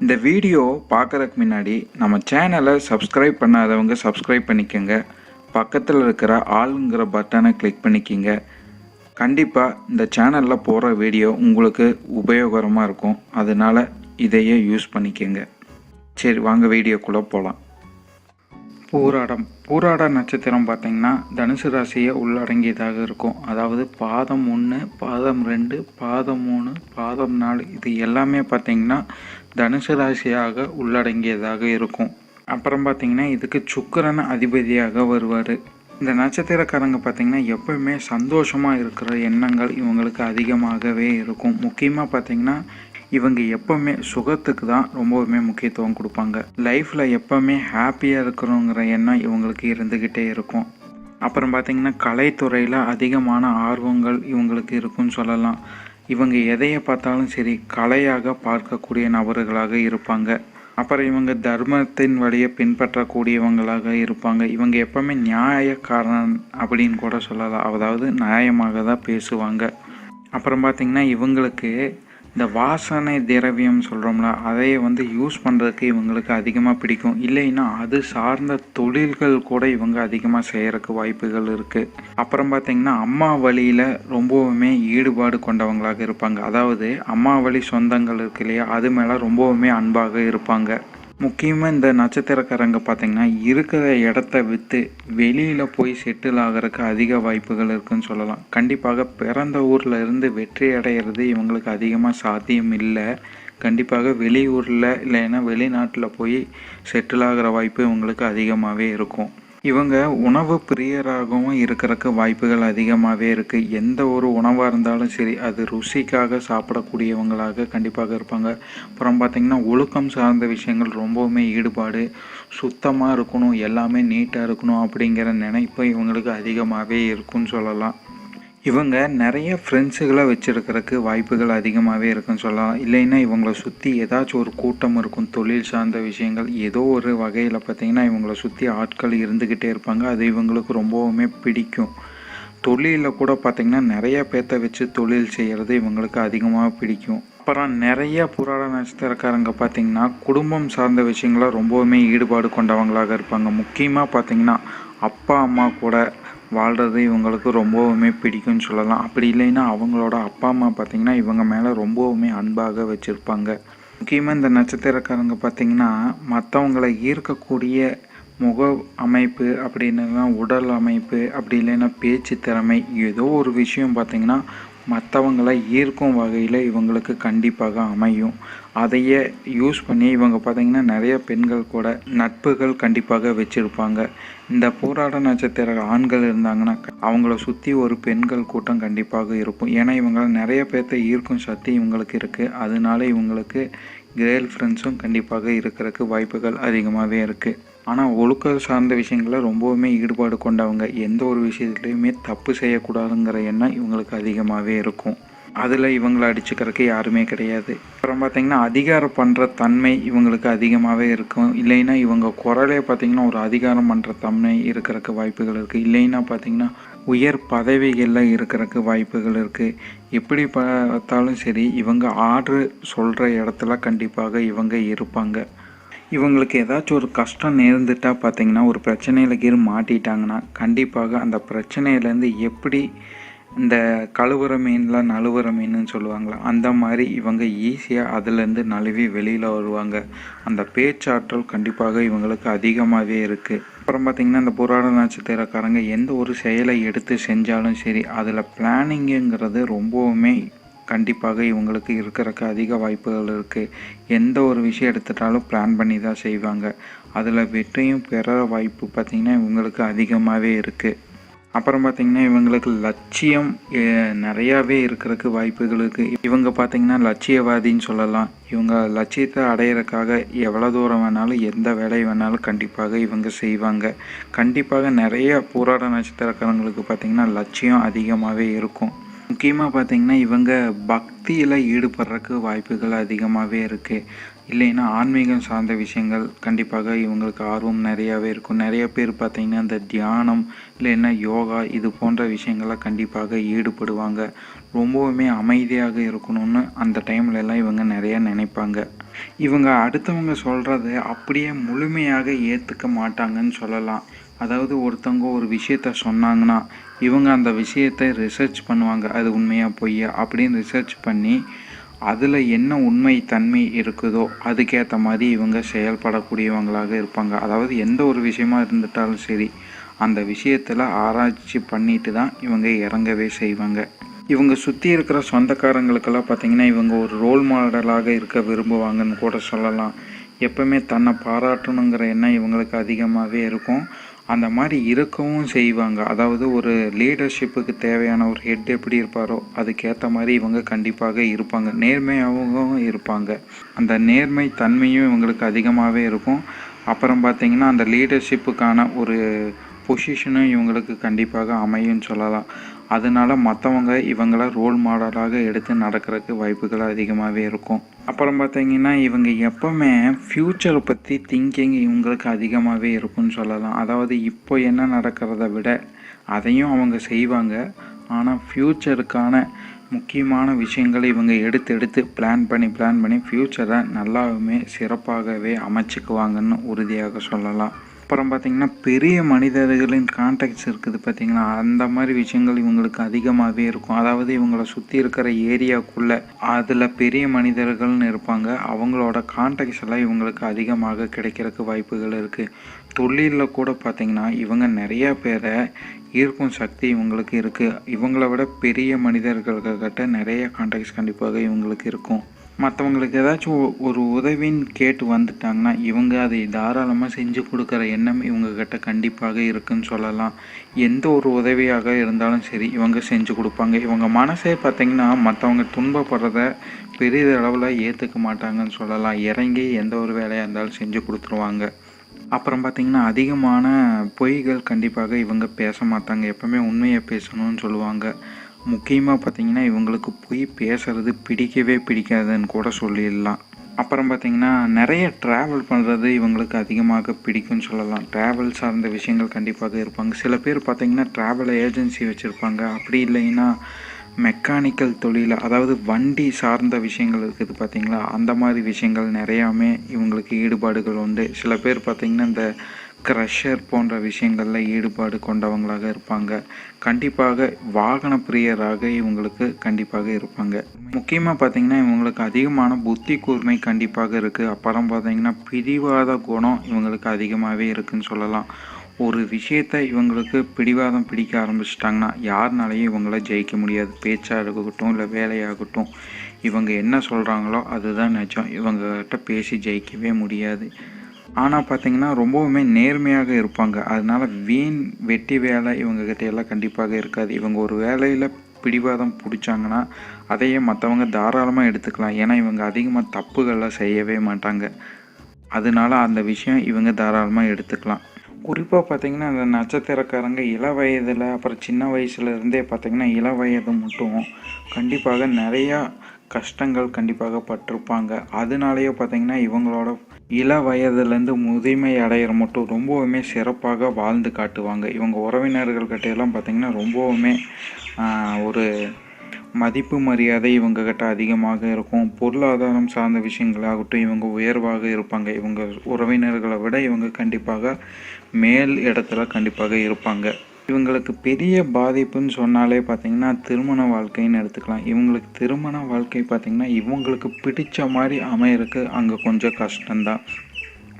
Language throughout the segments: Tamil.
இந்த வீடியோ பார்க்கறதுக்கு முன்னாடி நம்ம சேனலை சப்ஸ்கிரைப் பண்ணாதவங்க சப்ஸ்கிரைப் பண்ணிக்கோங்க. பக்கத்தில் இருக்கிற ஆளுங்கிற பட்டனை கிளிக் பண்ணிக்கிங்க. கண்டிப்பாக இந்த சேனலில் போகிற வீடியோ உங்களுக்கு உபயோகரமாக இருக்கும். அதனால் இதையே யூஸ் பண்ணிக்கோங்க. சரி வாங்க வீடியோக்குள்ளே போகலாம் பூராடம். பூராட நட்சத்திரம் பார்த்திங்கன்னா தனுசு ராசியை உள்ளடங்கியதாக இருக்கும். அதாவது பாதம் ஒன்று பாதம் ரெண்டு பாதம் மூணு பாதம் நாலு இது எல்லாமே பார்த்தீங்கன்னா தனுசு ராசியாக உள்ளடங்கியதாக இருக்கும். அப்புறம் பார்த்தீங்கன்னா இதுக்கு சுக்கரன் அதிபதியாக வருவார். இந்த நட்சத்திரக்காரங்க பார்த்தீங்கன்னா எப்பவுமே சந்தோஷமாக இருக்கிற எண்ணங்கள் இவங்களுக்கு அதிகமாகவே இருக்கும். முக்கியமாக பார்த்தீங்கன்னா இவங்க எப்பவுமே சுகத்துக்கு தான் ரொம்பவுமே முக்கியத்துவம் கொடுப்பாங்க. லைஃப்பில் எப்பவுமே ஹாப்பியாக இருக்கிறோங்கிற எண்ணம் இவங்களுக்கு இருந்துக்கிட்டே இருக்கும். அப்புறம் பார்த்திங்கன்னா கலைத்துறையில் அதிகமான ஆர்வங்கள் இவங்களுக்கு இருக்குன்னு சொல்லலாம். இவங்க எதையை பார்த்தாலும் சரி கலையாக பார்க்கக்கூடிய நபர்களாக இருப்பாங்க. அப்புறம் இவங்க தர்மத்தின் வழியை பின்பற்றக்கூடியவங்களாக இருப்பாங்க. இவங்க எப்பவுமே நியாயக்காரன் அப்படின்னு கூட சொல்லலாம். அதாவது நியாயமாக தான் பேசுவாங்க. அப்புறம் பார்த்திங்கன்னா இவங்களுக்கு இந்த வாசனை திரவியம் சொல்கிறோம்ல அதையே வந்து யூஸ் பண்ணுறதுக்கு இவங்களுக்கு அதிகமாக பிடிக்கும். இல்லைன்னா அது சார்ந்த தொழில்கள் கூட இவங்க அதிகமாக செய்கிறதுக்கு வாய்ப்புகள் இருக்குது அப்புறம் பார்த்திங்கன்னா அம்மா வழியில் ரொம்பவுமே ஈடுபாடு கொண்டவங்களாக இருப்பாங்க. அதாவது அம்மா வழி சொந்தங்கள் இருக்கு இல்லையா அது மேலே ரொம்பவுமே அன்பாக இருப்பாங்க. முக்கியமாக இந்த நட்சத்திரக்காரங்க பார்த்திங்கன்னா இருக்கிற இடத்த விற்று வெளியில் போய் செட்டில் ஆகிறதுக்கு அதிக வாய்ப்புகள் இருக்குன்னு சொல்லலாம். கண்டிப்பாக பிறந்த ஊரில் இருந்து வெற்றி அடையிறது இவங்களுக்கு அதிகமாக சாத்தியம் இல்லை. கண்டிப்பாக வெளியூரில் இல்லைன்னா வெளிநாட்டில் போய் செட்டில் ஆகிற வாய்ப்பு இவங்களுக்கு அதிகமாகவே இருக்கும். இவங்க உணவு பிரியராகவும் இருக்கிறதுக்கு வாய்ப்புகள் அதிகமாகவே இருக்குது எந்த ஒரு உணவாக இருந்தாலும் சரி அது ருசிக்காக சாப்பிடக்கூடியவங்களாக கண்டிப்பாக இருப்பாங்க. அப்புறம் பார்த்திங்கன்னா ஒழுக்கம் சார்ந்த விஷயங்கள் ரொம்பவுமே ஈடுபாடு சுத்தமாக இருக்கணும் எல்லாமே நீட்டாக இருக்கணும் அப்படிங்கிற நினைப்பு இவங்களுக்கு அதிகமாகவே இருக்குன்னு சொல்லலாம். இவங்க நிறைய ஃப்ரெண்ட்ஸுகளை வச்சுருக்கிறதுக்கு வாய்ப்புகள் அதிகமாகவே இருக்குன்னு சொல்லலாம். இல்லைன்னா இவங்களை சுற்றி ஏதாச்சும் ஒரு கூட்டம் இருக்கும் தொழில் சார்ந்த விஷயங்கள் ஏதோ ஒரு வகையில் பார்த்திங்கன்னா இவங்களை சுற்றி ஆட்கள் இருந்துக்கிட்டே இருப்பாங்க. அது இவங்களுக்கு ரொம்பவுமே பிடிக்கும். தொழிலில் கூட பார்த்திங்கன்னா நிறைய பேர்த்த வச்சு தொழில் செய்கிறது இவங்களுக்கு அதிகமாக பிடிக்கும். அப்புறம் நிறைய புராண நட்சத்திரக்காரங்க பார்த்திங்கன்னா குடும்பம் சார்ந்த விஷயங்கள ரொம்பவுமே ஈடுபாடு கொண்டவங்களாக இருப்பாங்க. முக்கியமாக பார்த்திங்கன்னா அப்பா அம்மா கூட வாழ்கிறது இவங்களுக்கு ரொம்பவுமே பிடிக்கும்னு சொல்லலாம். அப்படி இல்லைன்னா அவங்களோட அப்பா அம்மா பார்த்திங்கன்னா இவங்க மேலே ரொம்பவுமே அன்பாக வச்சுருப்பாங்க. முக்கியமாக இந்த நட்சத்திரக்காரங்க பார்த்திங்கன்னா மற்றவங்களை ஈர்க்கக்கூடிய முக அமைப்பு அப்படின்னா உடல் அமைப்பு அப்படி இல்லைன்னா பேச்சு திறமை ஏதோ ஒரு விஷயம் பார்த்திங்கன்னா மற்றவங்களை ஈர்க்கும் வகையில் இவங்களுக்கு கண்டிப்பாக அமையும். அதையே யூஸ் பண்ணி இவங்க பார்த்திங்கன்னா நிறைய பெண்கள் கூட நட்புகள் கண்டிப்பாக வச்சுருப்பாங்க. இந்த போராட்ட நட்சத்திர ஆண்கள் இருந்தாங்கன்னா அவங்கள சுற்றி ஒரு பெண்கள் கூட்டம் கண்டிப்பாக இருக்கும். ஏன்னா இவங்களை நிறைய பேர்த்த ஈர்க்கும் சக்தி இவங்களுக்கு இருக்குது அதனால இவங்களுக்கு கேர்ள் ஃப்ரெண்ட்ஸும் கண்டிப்பாக இருக்கிறதுக்கு வாய்ப்புகள் அதிகமாகவே இருக்குது ஆனால் ஒழுக்க சார்ந்த விஷயங்களில் ரொம்பவுமே ஈடுபாடு கொண்டவங்க எந்த ஒரு விஷயத்துலையுமே தப்பு செய்யக்கூடாதுங்கிற எண்ணம் இவங்களுக்கு அதிகமாகவே இருக்கும். அதில் இவங்களை அடிச்சுக்கிறதுக்கு யாருமே கிடையாது. அப்புறம் பார்த்திங்கன்னா அதிகாரம் பண்ணுற தன்மை இவங்களுக்கு அதிகமாகவே இருக்கும். இல்லைன்னா இவங்க குரலே பார்த்திங்கன்னா ஒரு அதிகாரம் பண்ணுற தன்மை இருக்கிறக்கு வாய்ப்புகள் இருக்குது இல்லைன்னா பார்த்திங்கன்னா உயர் பதவிகளில் இருக்கிறக்கு வாய்ப்புகள் இருக்குது எப்படி பார்த்தாலும் சரி இவங்க ஆர்டர் சொல்கிற இடத்துல கண்டிப்பாக இவங்க இருப்பாங்க. இவங்களுக்கு ஏதாச்சும் ஒரு கஷ்டம் நேர்ந்துட்டால் பார்த்தீங்கன்னா ஒரு பிரச்சனையில் கீழ் மாட்டிட்டாங்கன்னா கண்டிப்பாக அந்த பிரச்சனையிலேருந்து எப்படி இந்த கழுவுற மீன்லாம் நழுவுற மீனுன்னு சொல்லுவாங்களா அந்த மாதிரி இவங்க ஈஸியாக அதுலேருந்து நழுவி வெளியில் வருவாங்க. அந்த பேச்சாற்றல் கண்டிப்பாக இவங்களுக்கு அதிகமாகவே இருக்குது அப்புறம் பார்த்திங்கன்னா இந்த புராண நட்சத்திரக்காரங்க எந்த ஒரு செயலை எடுத்து செஞ்சாலும் சரி அதில் பிளானிங்குங்கிறது ரொம்பவுமே கண்டிப்பாக இவங்களுக்கு இருக்கிறக்கு அதிக வாய்ப்புகள் இருக்குது எந்த ஒரு விஷயம் எடுத்துட்டாலும் பிளான் பண்ணி தான் செய்வாங்க. அதில் வெற்றியும் பெற வாய்ப்பு பார்த்திங்கன்னா இவங்களுக்கு அதிகமாகவே இருக்குது அப்புறம் பார்த்திங்கன்னா இவங்களுக்கு லட்சியம் நிறையாவே இருக்கிறதுக்கு வாய்ப்புகள் இருக்குது இவங்க பார்த்திங்கன்னா லட்சியவாதின்னு சொல்லலாம். இவங்க லட்சியத்தை அடையிறக்காக எவ்வளோ தூரம் வேணாலும் எந்த வேலை வேணாலும் கண்டிப்பாக இவங்க செய்வாங்க. கண்டிப்பாக நிறைய போராட நட்சத்திரக்காரங்களுக்கு பார்த்திங்கன்னா லட்சியம் அதிகமாகவே இருக்கும். முக்கியமாக பார்த்தீங்கன்னா இவங்க பக்தியில் ஈடுபடுறதுக்கு வாய்ப்புகள் அதிகமாகவே இருக்குது இல்லைன்னா ஆன்மீகம் சார்ந்த விஷயங்கள் கண்டிப்பாக இவங்களுக்கு ஆர்வம் நிறையாவே இருக்கும். நிறைய பேர் பார்த்திங்கன்னா இந்த தியானம் இல்லைன்னா யோகா இது போன்ற விஷயங்கள்லாம் கண்டிப்பாக ஈடுபடுவாங்க. ரொம்பவுமே அமைதியாக இருக்கணும்னு அந்த டைம்ல எல்லாம் இவங்க நிறையா நினைப்பாங்க. இவங்க அடுத்தவங்க சொல்கிறத அப்படியே முழுமையாக ஏற்றுக்க மாட்டாங்கன்னு சொல்லலாம். அதாவது ஒருத்தவங்க ஒரு விஷயத்த சொன்னாங்கன்னா இவங்க அந்த விஷயத்தை ரிசர்ச் பண்ணுவாங்க அது உண்மையாக பொய்யா அப்படின்னு ரிசர்ச் பண்ணி அதில் என்ன உண்மை தன்மை இருக்குதோ அதுக்கேற்ற மாதிரி இவங்க செயல்படக்கூடியவங்களாக இருப்பாங்க. அதாவது எந்த ஒரு விஷயமா இருந்துட்டாலும் சரி அந்த விஷயத்தில் ஆராய்ச்சி பண்ணிட்டு தான் இவங்க இறங்கவே செய்வாங்க. இவங்க சுற்றி இருக்கிற சொந்தக்காரங்களுக்கெல்லாம் பார்த்தீங்கன்னா இவங்க ஒரு ரோல் மாடலாக இருக்க விரும்புவாங்கன்னு கூட சொல்லலாம். எப்பவுமே தன்னை பாராட்டணுங்கிற எண்ணம் இவங்களுக்கு அதிகமாகவே இருக்கும். அந்த மாதிரி இருக்கவும் செய்வாங்க. அதாவது ஒரு லீடர்ஷிப்புக்கு தேவையான ஒரு ஹெட் எப்படி இருப்பாரோ அதுக்கேற்ற மாதிரி இவங்க கண்டிப்பாக இருப்பாங்க. நேர்மையாகவும் இருப்பாங்க. அந்த நேர்மை தன்மையும் இவங்களுக்கு அதிகமாகவே இருக்கும். அப்புறம் பார்த்திங்கன்னா அந்த லீடர்ஷிப்புக்கான ஒரு பொசிஷனும் இவங்களுக்கு கண்டிப்பாக அமையும்னு சொல்லலாம். அதனால மற்றவங்க இவங்கள ரோல் மாடலாக எடுத்து நடக்கிறதுக்கு வாய்ப்புகள் அதிகமாகவே இருக்கும். அப்புறம் பார்த்தீங்கன்னா இவங்க எப்போவுமே ஃப்யூச்சரை பற்றி திங்கிங் இவங்களுக்கு அதிகமாகவே இருக்கும்னு சொல்லலாம். அதாவது இப்போ என்ன நடக்கிறத விட அதையும் அவங்க செய்வாங்க. ஆனால் ஃப்யூச்சருக்கான முக்கியமான விஷயங்களை இவங்க எடுத்து எடுத்து பிளான் பண்ணி பிளான் பண்ணி ஃப்யூச்சரை நல்லாவுமே சிறப்பாகவே அமைச்சுக்குவாங்கன்னு உறுதியாக சொல்லலாம். அப்புறம் பார்த்திங்கன்னா பெரிய மனிதர்களின் கான்டாக்ட்ஸ் இருக்குது பார்த்திங்கன்னா அந்த மாதிரி விஷயங்கள் இவங்களுக்கு அதிகமாகவே இருக்கும். அதாவது இவங்களை சுற்றி இருக்கிற ஏரியாக்குள்ளே அதில் பெரிய மனிதர்கள்னு இருப்பாங்க. அவங்களோட கான்டாக்ட்ஸ் எல்லாம் இவங்களுக்கு அதிகமாக கிடைக்கிறதுக்கு வாய்ப்புகள் இருக்குது தொழிலில் கூட பார்த்திங்கன்னா இவங்க நிறையா பேரை ஈர்க்கும் சக்தி இவங்களுக்கு இருக்குது இவங்கள விட பெரிய மனிதர்கள்கிட்ட நிறைய கான்டாக்ட்ஸ் கண்டிப்பாக இவங்களுக்கு இருக்கும். மற்றவங்களுக்கு ஏதாச்சும் ஒரு உதவின்னு கேட்டு வந்துட்டாங்கன்னா இவங்க அதை தாராளமாக செஞ்சு கொடுக்குற எண்ணம் இவங்கக்கிட்ட கண்டிப்பாக இருக்குன்னு சொல்லலாம். எந்த ஒரு உதவியாக இருந்தாலும் சரி இவங்க செஞ்சு கொடுப்பாங்க. இவங்க மனசே பார்த்தீங்கன்னா மற்றவங்க துன்பப்படுறத பெரிய அளவில் ஏற்றுக்க மாட்டாங்கன்னு சொல்லலாம். இறங்கி எந்த ஒரு வேலையாக இருந்தாலும் செஞ்சு கொடுத்துருவாங்க. அப்புறம் பார்த்திங்கன்னா அதிகமான பொய்கள் கண்டிப்பாக இவங்க பேச மாட்டாங்க. எப்போவுமே உண்மையை பேசணும்னு சொல்லுவாங்க. முக்கியமாக பார்த்தீங்கன்னா இவங்களுக்கு போய் பேசுறது பிடிக்கவே பிடிக்காதுன்னு கூட சொல்லிடலாம். அப்புறம் பார்த்தீங்கன்னா நிறைய ட்ராவல் பண்ணுறது இவங்களுக்கு அதிகமாக பிடிக்கும்னு சொல்லலாம். ட்ராவல் சார்ந்த விஷயங்கள் கண்டிப்பாக இருப்பாங்க. சில பேர் பார்த்தீங்கன்னா ட்ராவல் ஏஜென்சி வச்சுருப்பாங்க. அப்படி இல்லைன்னா மெக்கானிக்கல் தொழில் அதாவது வண்டி சார்ந்த விஷயங்கள் இருக்குது பார்த்தீங்களா? அந்த மாதிரி விஷயங்கள் நிறையாமே இவங்களுக்கு ஈடுபாடுகள் உண்டு. சில பேர் பார்த்தீங்கன்னா இந்த க்ரஷர் போன்ற விஷயங்களில் ஈடுபாடு கொண்டவங்களாக இருப்பாங்க. கண்டிப்பாக வாகன பிரியராக இவங்களுக்கு கண்டிப்பாக இருப்பாங்க. முக்கியமாக பார்த்தீங்கன்னா இவங்களுக்கு அதிகமான புத்தி கூர்மை கண்டிப்பாக இருக்குது அப்புறம் பார்த்தீங்கன்னா பிடிவாத குணம் இவங்களுக்கு அதிகமாகவே இருக்குதுன்னு சொல்லலாம். ஒரு விஷயத்தை இவங்களுக்கு பிடிவாதம் பிடிக்க ஆரம்பிச்சிட்டாங்கன்னா யாருனாலையும் இவங்கள ஜெயிக்க முடியாது. பேச்சாக இருக்கட்டும் இல்லை வேலையாகட்டும். இவங்க என்ன சொல்கிறாங்களோ அதுதான் நிஜம். இவங்ககிட்ட பேசி ஜெயிக்கவே முடியாது. ஆனால் பார்த்தீங்கன்னா ரொம்பவுமே நேர்மையாக இருப்பாங்க. அதனால வீண் வெட்டி வேலை இவங்ககிட்ட எல்லாம் கண்டிப்பாக இருக்காது. இவங்க ஒரு வேலையில் பிடிவாதம் பிடிச்சாங்கன்னா அதையே மற்றவங்க தாராளமாக எடுத்துக்கலாம். ஏன்னா இவங்க அதிகமாக தப்புகள்லாம் செய்யவே மாட்டாங்க. அதனால அந்த விஷயம் இவங்க தாராளமாக எடுத்துக்கலாம். குறிப்பாக பார்த்தீங்கன்னா அந்த நட்சத்திரக்காரங்க இள வயதில் அப்புறம் சின்ன வயசுலேருந்தே பார்த்திங்கன்னா பார்த்தீங்கன்னா இள வயது மட்டும் கண்டிப்பாக நிறையா கஷ்டங்கள் கண்டிப்பாக பட்டிருப்பாங்க. அதனாலேயே பார்த்திங்கன்னா இவங்களோட இள வயதுலேருந்து முதுமை அடையிற மட்டும் ரொம்பவுமே சிறப்பாக வாழ்ந்து காட்டுவாங்க. இவங்க உறவினர்கள்கிட்ட எல்லாம் பார்த்திங்கன்னா ரொம்பவுமே ஒரு மதிப்பு மரியாதை இவங்கக்கிட்ட அதிகமாக இருக்கும். பொருளாதாரம் சார்ந்த விஷயங்களாகட்டும் இவங்க உயர்வாக இருப்பாங்க. இவங்க உறவினர்களை விட இவங்க கண்டிப்பாக மேல் இடத்துல கண்டிப்பாக இருப்பாங்க. இவங்களுக்கு பெரிய பாதிப்புன்னு சொன்னாலே பார்த்தீங்கன்னா திருமண வாழ்க்கைன்னு எடுத்துக்கலாம். இவங்களுக்கு திருமண வாழ்க்கை பார்த்திங்கன்னா இவங்களுக்கு பிடித்த மாதிரி அமையறதுக்கு அங்கே கொஞ்சம் கஷ்டம்தான்.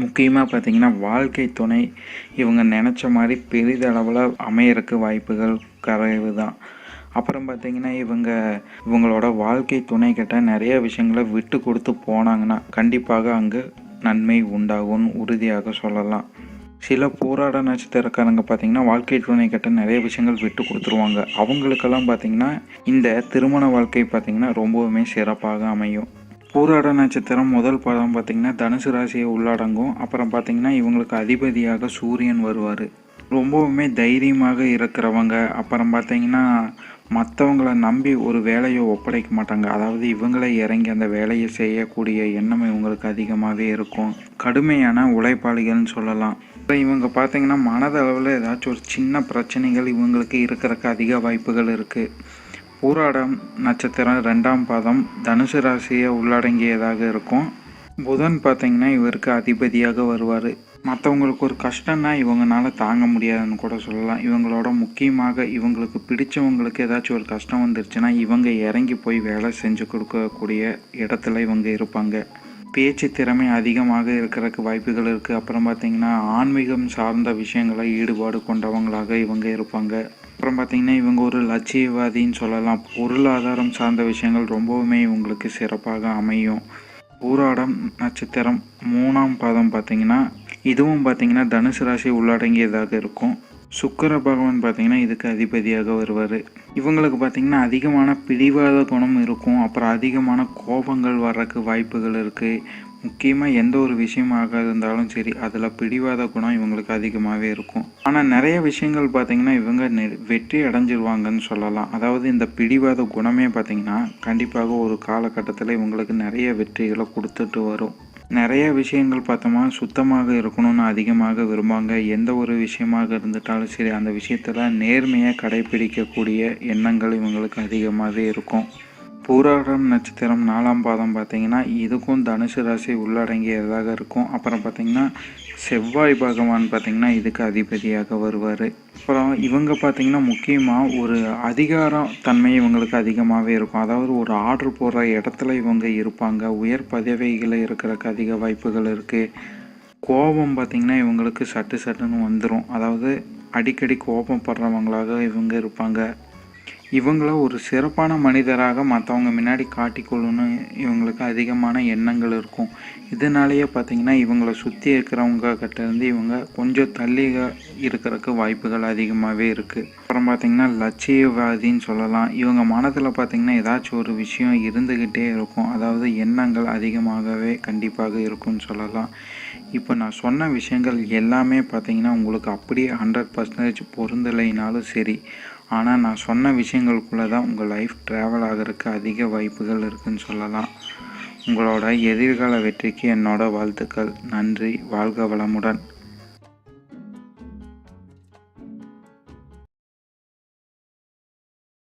முக்கியமாக பார்த்தீங்கன்னா வாழ்க்கை துணை இவங்க நினச்ச மாதிரி பெரிதளவில் அமையறதுக்கு வாய்ப்புகள் குறைவு தான் அப்புறம் பார்த்திங்கன்னா இவங்க இவங்களோட வாழ்க்கை துணை கிட்ட நிறைய விஷயங்களை விட்டு கொடுத்து போனாங்கன்னா கண்டிப்பாக அங்கே நன்மை உண்டாகும்னு உறுதியாக சொல்லலாம். சில போராட நட்சத்திரக்காரங்க பார்த்தீங்கன்னா வாழ்க்கை துணை கிட்ட நிறைய விஷயங்கள் விட்டு கொடுத்துருவாங்க. அவங்களுக்கெல்லாம் பார்த்தீங்கன்னா இந்த திருமண வாழ்க்கை பார்த்தீங்கன்னா ரொம்பவுமே சிறப்பாக அமையும். போராட நட்சத்திரம் முதல் படம் பார்த்தீங்கன்னா தனுசு ராசியை உள்ளடங்கும். அப்புறம் பார்த்தீங்கன்னா இவங்களுக்கு அதிபதியாக சூரியன் வருவார். ரொம்பவுமே தைரியமாக இருக்கிறவங்க. அப்புறம் பார்த்தீங்கன்னா மற்றவங்கள நம்பி ஒரு வேலையை ஒப்படைக்க மாட்டாங்க. அதாவது இவங்களே இறங்கி அந்த வேலையை செய்யக்கூடிய எண்ணம் இவங்களுக்கு அதிகமாகவே இருக்கும். கடுமையான உழைப்பாளிகள்னு சொல்லலாம். இப்போ இவங்க பார்த்தீங்கன்னா மனதளவில் ஏதாச்சும் ஒரு சின்ன பிரச்சனைகள் இவங்களுக்கு இருக்கிறதுக்கு அதிக வாய்ப்புகள் இருக்குது பூராடம் நட்சத்திரம் ரெண்டாம் பாதம் தனுசு ராசியை உள்ளடங்கியதாக இருக்கும். புதன் பார்த்தீங்கன்னா இவருக்கு அதிபதியாக வருவார். மற்றவங்களுக்கு ஒரு கஷ்டம்னா இவங்கனால தாங்க முடியாதுன்னு கூட சொல்லலாம். இவங்களோட முக்கியமாக இவங்களுக்கு பிடிச்சவங்களுக்கு ஏதாச்சும் ஒரு கஷ்டம் வந்துருச்சுன்னா இவங்க இறங்கி போய் வேலை செஞ்சு கொடுக்கக்கூடிய இடத்துல இவங்க இருப்பாங்க. பேச்சு திறமை அதிகமாக இருக்கிறதுக்கு வாய்ப்புகள் இருக்குது அப்புறம் பார்த்திங்கன்னா ஆன்மீகம் சார்ந்த விஷயங்களை ஈடுபாடு கொண்டவங்களாக இவங்க இருப்பாங்க. அப்புறம் பார்த்திங்கன்னா இவங்க ஒரு லட்சியவாதின்னு சொல்லலாம். பொருளாதாரம் சார்ந்த விஷயங்கள் ரொம்பவுமே இவங்களுக்கு சிறப்பாக அமையும். பூராடம் நட்சத்திரம் மூணாம் பாதம் பார்த்தீங்கன்னா இதுவும் பார்த்தீங்கன்னா தனுசு ராசி உள்ளடங்கியதாக இருக்கும். சுக்கர பகவான் பார்த்தீங்கன்னா இதுக்கு அதிபதியாக வருவார். இவங்களுக்கு பார்த்தீங்கன்னா அதிகமான பிடிவாத குணம் இருக்கும். அப்புறம் அதிகமான கோபங்கள் வர்றதுக்கு வாய்ப்புகள் இருக்குது முக்கியமாக எந்த ஒரு விஷயமாக இருந்தாலும் சரி அதில் பிடிவாத குணம் இவங்களுக்கு அதிகமாகவே இருக்கும். ஆனால் நிறைய விஷயங்கள் பார்த்தீங்கன்னா இவங்க வெற்றி அடைஞ்சிருவாங்கன்னு சொல்லலாம். அதாவது இந்த பிடிவாத குணமே பார்த்திங்கன்னா கண்டிப்பாக ஒரு காலகட்டத்தில் இவங்களுக்கு நிறைய வெற்றிகளை கொடுத்துட்டு வரும். நிறைய விஷயங்கள் பார்த்தோமா சுத்தமாக இருக்கணும்னு அதிகமாக விரும்புவாங்க எந்த ஒரு விஷயமாக இருந்துட்டாலும் சரி அந்த விஷயத்தில் நேர்மையாக கடைபிடிக்கக்கூடிய எண்ணங்கள் இவங்களுக்கு அதிகமாகவே இருக்கும். பூராடம் நட்சத்திரம் நாலாம் பாதம் பார்த்தீங்கன்னா இதுக்கும் தனுசு ராசி உள்ளடங்கியதாக இருக்கும். அப்புறம் பார்த்தீங்கன்னா செவ்வாய் பகவான் பார்த்திங்கன்னா இதுக்கு அதிபதியாக வருவார். அப்புறம் இவங்க பார்த்திங்கன்னா முக்கியமாக ஒரு அதிகாரம் தன்மை இவங்களுக்கு அதிகமாகவே இருக்கும். அதாவது ஒரு ஆர்டர் போடுற இடத்துல இவங்க இருப்பாங்க. உயர் பதவிகளை இருக்கிறதுக்கு அதிக வாய்ப்புகள் இருக்குது கோபம் பார்த்திங்கன்னா இவங்களுக்கு சட்டு சட்டுன்னு வந்துடும் அதாவது அடிக்கடி கோபம் படுறவங்களாக இவங்க இருப்பாங்க. இவங்கள ஒரு சிறப்பான மனிதராக மற்றவங்க முன்னாடி காட்டிக்கொள்ளணும்னு இவங்களுக்கு அதிகமான எண்ணங்கள் இருக்கும். இதனாலேயே பார்த்திங்கன்னா இவங்களை சுற்றி இருக்கிறவங்க கிட்டேருந்து இவங்க கொஞ்சம் தள்ளி இருக்கிறதுக்கு வாய்ப்புகள் அதிகமாகவே இருக்குது அப்புறம் பார்த்திங்கன்னா லட்சியவாதின்னு சொல்லலாம். இவங்க மனதில் பார்த்திங்கன்னா ஏதாச்சும் ஒரு விஷயம் இருந்துக்கிட்டே இருக்கும். அதாவது எண்ணங்கள் அதிகமாகவே கண்டிப்பாக இருக்கும்னு சொல்லலாம். இப்போ நான் சொன்ன விஷயங்கள் எல்லாமே பார்த்திங்கன்னா உங்களுக்கு அப்படியே ஹண்ட்ரட் பர்சன்டேஜ் பொருந்தலைனாலும் சரி ஆனால் நான் சொன்ன விஷயங்களுக்குள்ளே தான் உங்கள் லைஃப் ட்ராவல் ஆகிறதுக்கு அதிக வாய்ப்புகள் இருக்குதுன்னு சொல்லலாம். உங்களோட எதிர்கால வெற்றிக்கு என்னோட வாழ்த்துக்கள். நன்றி. வாழ்க வளமுடன்.